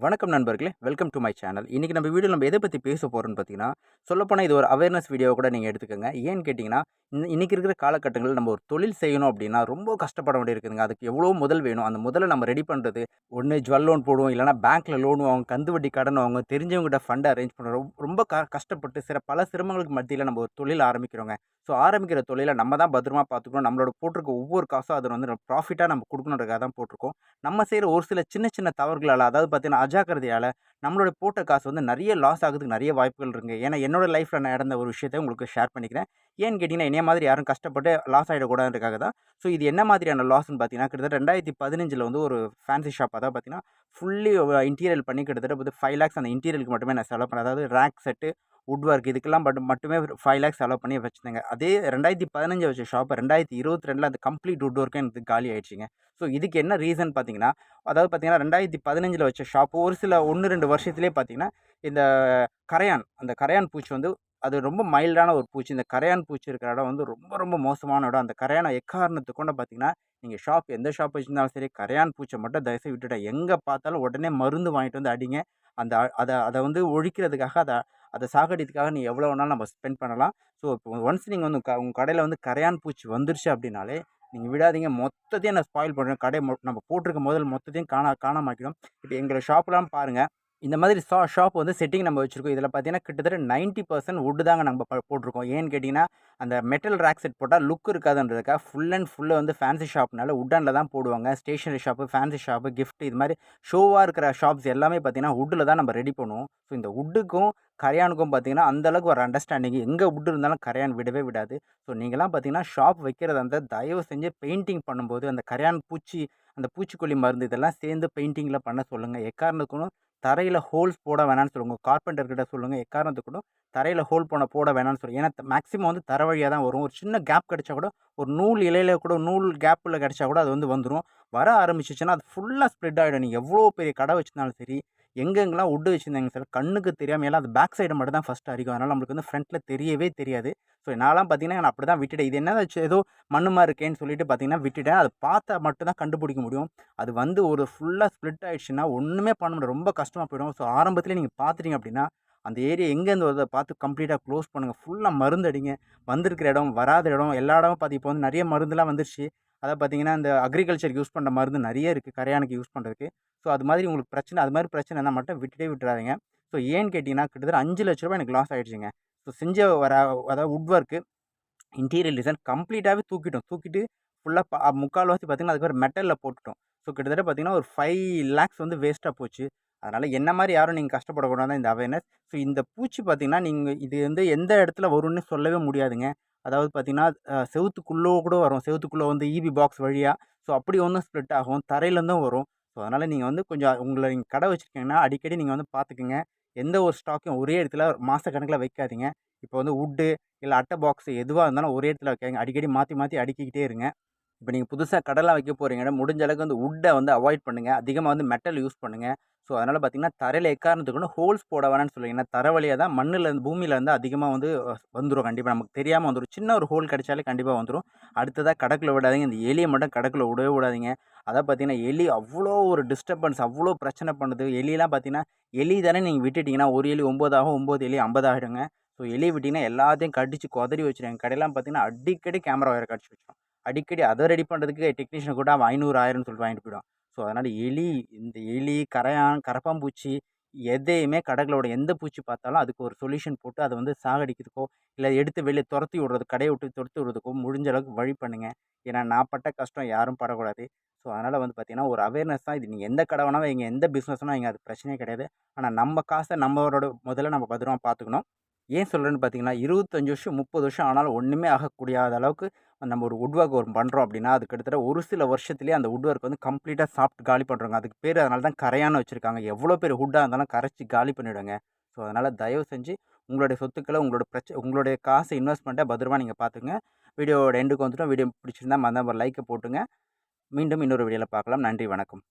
வணக்கம் நண்பர்களே welcome to my channel. இன்றைக்கி நம்ம வீடியோ நம்ம எதை பற்றி பேச போகிறோம்னு பார்த்தீங்கன்னா சொல்லப்போனால் இது ஒரு அவேர்னஸ் வீடியோ கூட நீங்கள் எடுத்துக்கோங்க. ஏன்னு கேட்டிங்கன்னா இன்றைக்கி இன்னைக்கு இருக்கிற காலகட்டங்களில் நம்ம ஒரு தொழில் செய்யணும் அப்படின்னா ரொம்ப கஷ்டப்பட வேண்டியிருக்குதுங்க. அதுக்கு எவ்வளோ முதல் வேணும்? அந்த முதல்ல நம்ம ரெடி பண்ணுறது ஒன்று ஜுவல் லோன் போடுவோம் இல்லைனா பேங்க்கில் லோன் வாங்க கந்து வட்டி கடன் வாங்க தெரிஞ்சவங்ககிட்ட ஃபண்டை அரேஞ்ச் பண்ணுறோம் ரொம்ப க கஷ்டப்பட்டு சில பல சிரமங்களுக்கு மத்தியில் நம்ம ஒரு தொழில் ஆரம்பிக்கிறோங்க. ஸோ ஆரம்பிக்கிற தொழிலை நம்ம தான் பத்திரமா பார்த்துக்கணும் நம்மளோட போட்டிருக்க ஒவ்வொரு காசும் அது வந்து ப்ராஃபிட்டாக நம்ம கொடுக்கணுன்றதுக்காக தான் போட்டிருக்கோம். நம்ம செய்கிற ஒரு சில சின்ன சின்ன தவறுகளால் அதாவது பார்த்தீங்கன்னா அஜாக்கிரதையால் நம்மளோட போட்ட காசு வந்து நிறைய லாஸ் ஆகுறதுக்கு நிறைய வாய்ப்புகள் இருக்குது ஏன்னா என்னோடய லைஃப்பில் நான் நடந்த ஒரு விஷயத்தை உங்களுக்கு ஷேர் பண்ணிக்கிறேன். ஏன்னு கேட்டிங்கன்னா என்னைய மாதிரி யாரும் கஷ்டப்பட்டு லாஸ் ஆகிடக்கூடாதுக்காக தான். ஸோ இது என்ன மாதிரியான லாஸ்ன்னு பார்த்தீங்கன்னா கிட்டத்தட்ட ரெண்டாயிரத்தி பதினஞ்சில் வந்து ஒரு ஃபேன்சி ஷாப் அதாவது பார்த்தீங்கன்னா ஃபுல்லி இன்டீரியல் பண்ணி கிட்டத்தட்ட வந்து ஃபைவ் லேக்ஸ் அந்த இன்டீரியலுக்கு மட்டுமே நான் செலவு பண்ணேன். அதாவது ரேக் செட்டு வுட் ஒர்க் இதுக்கெல்லாம் பட் மட்டுமே ஃபைவ் லேக்ஸ் செலவு பண்ணி வச்சுருந்தேங்க. அதே ரெண்டாயிரத்தி பதினஞ்சு வச்ச ஷாப் ரெண்டாயிரத்தி இருபத்தி ரெண்டில் அந்த கம்ப்ளீட் வுட் ஒர்க்கே எனக்கு காலி ஆயிடுச்சுங்க. ஸோ இதுக்கு என்ன ரீசன் பார்த்தீங்கன்னா அதாவது பார்த்தீங்கன்னா ரெண்டாயிரத்தி பதினஞ்சில் வச்ச ஷாப்பு ஒரு சில ஒன்று ரெண்டு வருஷத்துலேயே பார்த்தீங்கன்னா இந்த கரையான் அந்த கரையான் பூச்சி வந்து அது ரொம்ப மைல்டான ஒரு பூச்சி. இந்த கரையான் பூச்சி இருக்கிற இடம் வந்து ரொம்ப ரொம்ப மோசமான இடம். அந்த கரையானை எக்காரணத்துக்கு கொண்டு பார்த்தீங்கன்னா நீங்கள் ஷாப் எந்த ஷாப் வச்சுருந்தாலும் சரி கரையான் பூச்சை மட்டும் தயவுசெய்து விட்டுட்டேன் எங்கே பார்த்தாலும் உடனே மருந்து வாங்கிட்டு வந்து அடிங்க. அந்த அதை அதை வந்து ஒழிக்கிறதுக்காக அதை அதை சாகடிக்கிறதுக்காக நீ எவ்வளோ வேணாலும் நம்ம ஸ்பெண்ட் பண்ணலாம். ஸோ இப்போ ஒன்ஸ் நீங்கள் வந்து க உங்கள் கடையில் வந்து கரையான் பூச்சி வந்துருச்சு அப்படின்னாலே நீங்கள் விடாதீங்க. மொத்தத்தையும் நான் ஸ்பாயில் பண்ணுறேன் கடை மொ நம்ம போட்டிருக்க முதல் மொத்தத்தையும் காணா காணாமாக்கிடும் இப்போ எங்களை ஷாப்லாம் பாருங்கள் இந்த மாதிரி ஷா ஷாப் வந்து செட்டிங் நம்ம வச்சுருக்கோம். இதில் பார்த்தீங்கன்னா கிட்டத்தட்ட நைன்ட்டி பர்சன்ட் வுட்டு தாங்க நம்ம போட்டிருக்கோம். ஏன்னு கேட்டிங்கன்னா அந்த மெட்டல் ரேக் செட் போட்டால் லுக் இருக்காதுன்றதுக்காக ஃபுல் அண்ட் ஃபுல்லாக வந்து ஃபேன்சி ஷாப்னால உட்டனில் தான் போடுவாங்க. Stationery shop fancy shop gift இது மாதிரி ஷோவாக இருக்கிற ஷாப்ஸ் எல்லாமே பார்த்தீங்கன்னா வுட்டில் தான் நம்ம ரெடி பண்ணுவோம். ஸோ இந்த வுட்டுக்கும் கரையானுக்கும் பார்த்தீங்கன்னா அந்தளவுக்கு ஒரு அண்டர்ஸ்டாண்டிங் எங்கே வுட் இருந்தாலும் கரையான் விடவே விடாது. ஸோ நீங்களாம் பார்த்தீங்கன்னா ஷாப் வைக்கிறதா அந்த தயவு செஞ்சு பெயிண்டிங் பண்ணும்போது அந்த கரையான் பூச்சி அந்த பூச்சிக்கொல்லி மருந்து இதெல்லாம் சேர்ந்து பெயிண்டிங்கில் பண்ண சொல்லுங்கள் எக்காரணத்துக்கும் தரையில் ஹோல்ஸ் போட வேணாம்னு சொல்லுங்கள் கார்பெண்டர்கிட்ட சொல்லுங்கள் எக்காரணத்துக்கு தரையில் ஹோல் பண்ண போட வேணாம்னு சொல்லுங்கள் ஏன்னா மேக்ஸிமம் வந்து தர வழியாக தான் வரும். ஒரு சின்ன கேப் கிடச்சா கூட ஒரு நூல் இலையில் கூட நூல் கேப்பில் கிடச்சா கூட அது வந்து வந்துடும் வர ஆரம்பிச்சிச்சுன்னா அது ஃபுல்லாக ஸ்ப்ரெட் ஆகிடும் நீங்கள் எவ்வளோ பெரிய கடை வச்சுருந்தாலும் சரி எங்கெங்கெல்லாம் உட்டு வச்சுருந்தாங்க சார் கண்ணுக்கு தெரியாமல் எல்லாம் அது பேக் சைடு மட்டும் தான் ஃபஸ்ட்டு அரிக்கும். அதனால் நம்மளுக்கு வந்து ஃப்ரண்ட்டில் தெரியவே தெரியாது. ஸோ நான்லாம் பார்த்தீங்கன்னா நான் அப்படி தான் விட்டுட்டேன். இது என்ன வச்சு ஏதோ மண்ணுமா இருக்கேன்னு சொல்லிட்டு பார்த்தீங்கன்னா விட்டுட்டேன். அது பார்த்தா மட்டும் தான் கண்டுபிடிக்க முடியும். அது வந்து ஒரு ஃபுல்லாக ஸ்ப்ளிட் ஆகிடுச்சுன்னா ஒன்றுமே பண்ண முடியாது. ரொம்ப கஷ்டமாக போயிடும். ஸோ ஆரம்பத்தில் நீங்கள் பார்த்துட்டீங்க அப்படின்னா அந்த ஏரியா எங்கேருந்து வருதை பார்த்து கம்ப்ளீட்டாக க்ளோஸ் பண்ணுங்கள் ஃபுல்லாக மருந்து அடிங்க வந்திருக்கிற இடம் வராத இடம் எல்லா இடமும் பார்த்து இப்போ வந்து நிறைய மருந்துலாம் வந்துருச்சு. அதாவது பார்த்தீங்கன்னா இந்த அக்ரிகல்ச்சருக்கு யூஸ் பண்ணுற மருந்து நிறைய இருக்குது கரையானுக்கு யூஸ் பண்ணுறதுக்கு ஸோ அது மாதிரி உங்களுக்கு பிரச்சனை அது மாதிரி பிரச்சனை இருந்தால் மட்டும் விட்டுட்டே விட்டுறாதீங்க. ஸோ ஏன்னு கேட்டிங்கன்னா கிட்டத்தட்ட அஞ்சு லட்ச ரூபாய் எனக்கு லாஸ் ஆகிடுச்சிங்க ஸோ செஞ்ச வர அதாவது உட் ஒர்க்கு இன்டீரியர் டிசைன் கம்ப்ளீட்டாகவே தூக்கிட்டோம். தூக்கிட்டு ஃபுல்லாக முக்கால்வாசி பார்த்திங்கன்னா அதுக்கு மெட்டலில் போட்டுட்டோம். ஸோ கிட்டத்தட்ட பார்த்திங்கன்னா ஒரு ஃபைவ் லேக்ஸ் வந்து வேஸ்ட்டாக போச்சு. அதனால் என்ன மாதிரி யாரும் நீங்கள் கஷ்டப்படக்கூடாது இந்த அவேர்னஸ் ஸோ இந்த பூச்சி பார்த்திங்கன்னா நீங்கள் இது வந்து எந்த இடத்துல வரும்னு சொல்லவே முடியாதுங்க. அதாவது பார்த்திங்கன்னா செவுத்துக்குள்ளே கூட வரும். செவத்துக்குள்ளே வந்து இபி பாக்ஸ் வழியாக ஸோ அப்படி ஒன்றும் ஸ்ப்ளிட் ஆகும். தரையிலேருந்தும் வரும். ஸோ அதனால் நீங்கள் வந்து கொஞ்சம் உங்களை நீங்கள் கடை வச்சுருக்கீங்கன்னா அடிக்கடி நீங்கள் வந்து பார்த்துக்குங்க. எந்த ஒரு ஸ்டாக்கையும் ஒரே இடத்துல மாதக்கணக்கில் வைக்காதீங்க. இப்போ வந்து வுட்டு இல்லை அட்டை பாக்ஸ் எதுவாக இருந்தாலும் ஒரே இடத்துல வைக்காதீங்க. அடிக்கடி மாற்றி மாற்றி அடிக்கிக்கிட்டே இருங்க. இப்போ நீங்கள் புதுசாக கடலாம் வைக்க போகிறீங்கன்னா முடிஞ்ச அளவுக்கு வந்து வுட்டை வந்து அவாய்ட் பண்ணுங்கள் அதிகமாக வந்து மெட்டல் யூஸ் பண்ணுங்கள் ஸோ அதனால் பார்த்தீங்கன்னா தரையில் எக்காரணத்துக்கு ஹோல்ஸ் போட வேணாம்னு சொல்லுவீங்கன்னா தர வழியாக தான் மண்ணில் இருந்து பூமியில் இருந்து அதிகமாக வந்து வந்துடும் கண்டிப்பாக நமக்கு தெரியாமல் வந்துடும் சின்ன ஒரு ஹோல் கிடைச்சாலே கண்டிப்பாக வந்துடும் அடுத்ததாக கடக்கில் விடாதீங்க. இந்த எலியை மட்டும் கடக்கில் விடவே விடாதீங்க. அதை பார்த்தீங்கன்னா எலி அவ்வளோ ஒரு டிஸ்டர்பன்ஸ் அவ்வளோ பிரச்சனை பண்ணுது. எலியெல்லாம் பார்த்தீங்கன்னா எலி தானே நீங்கள் விட்டுட்டிங்கன்னா ஒரு எலி ஒம்பதாகும் ஒம்பது எலி ஐம்பதாகிடுங்க. ஸோ எலி விட்டிங்கன்னா எல்லாத்தையும் கடிச்சு கொதறி வச்சுருங்க. கடையெல்லாம் பார்த்தீங்கன்னா அடிக்கடி கேமரா ஒயரை கடிச்சு வச்சிடும் அடிக்கடி அதை ரெடி பண்ணுறதுக்கு டெக்னீஷியன் கூட அவன் ஐநூறு ஆயிரம்னு சொல்லிட்டு வாங்கிட்டு போயிடும் ஸோ அதனால் எலி இந்த எலி கரையான் கரப்பாம்பூச்சி எதையுமே கடைகளோட எந்த பூச்சி பார்த்தாலும் அதுக்கு ஒரு சொல்யூஷன் போட்டு அதை வந்து சாகடிக்கிறதுக்கோ இல்லை எடுத்து வெளியே துரத்தி விடுறது கடையை விட்டு துரத்தி விடுறதுக்கோ முடிஞ்ச அளவுக்கு வழி பண்ணுங்கள் ஏன்னா நான் பட்ட கஷ்டம் யாரும் படக்கூடாது. ஸோ அதனால் வந்து பார்த்தீங்கன்னா ஒரு அவேர்னஸ் தான் இது. நீங்கள் எந்த கடை வேணாலும் எங்கள் எந்த பிஸ்னஸ்னால் வேணால் இங்கே அது பிரச்சனையே கிடையாது. ஆனால் நம்ம காசை நம்மளோட முதல்ல நம்ம பத்திரமா பார்த்துக்கணும். ஏன் சொல்கிறேன்னு பார்த்தீங்கன்னா இருபத்தஞ்சி வருஷம் முப்பது வருஷம் ஆனாலும் ஒன்றுமே ஆகக்கூடியாத அளவுக்கு நம்ம ஒரு வுட் ஒர்க் ஒரு பண்ணுறோம் அப்படின்னா அது கிட்டத்தட்ட ஒரு சில வருஷத்துலேயே அந்த வுட் ஒர்க் வந்து கம்ப்ளீட்டாக சாப்பிட்டு காலி பண்ணுறாங்க அதுக்கு பேர் அதனால தான் கரையான்னு வச்சுருக்காங்க. எவ்வளோ பேர் ஹுட்டாக இருந்தாலும் கரைச்சி காலி பண்ணிவிடுங்க ஸோ அதனால் தயவு செஞ்சு உங்களுடைய சொத்துக்களை உங்களோட பிரச்ச உங்களுடைய காசை இன்வெஸ்ட்மெண்ட்டை பத்திரமா நீங்கள் பார்த்துங்க வீடியோவோட எண்டுக்கு வந்துட்டோம். வீடியோ பிடிச்சிருந்தா மறந்தாம ஒரு லைக்கை போட்டுங்க. மீண்டும் இன்னொரு வீடியோவில் பார்க்கலாம். நன்றி வணக்கம்.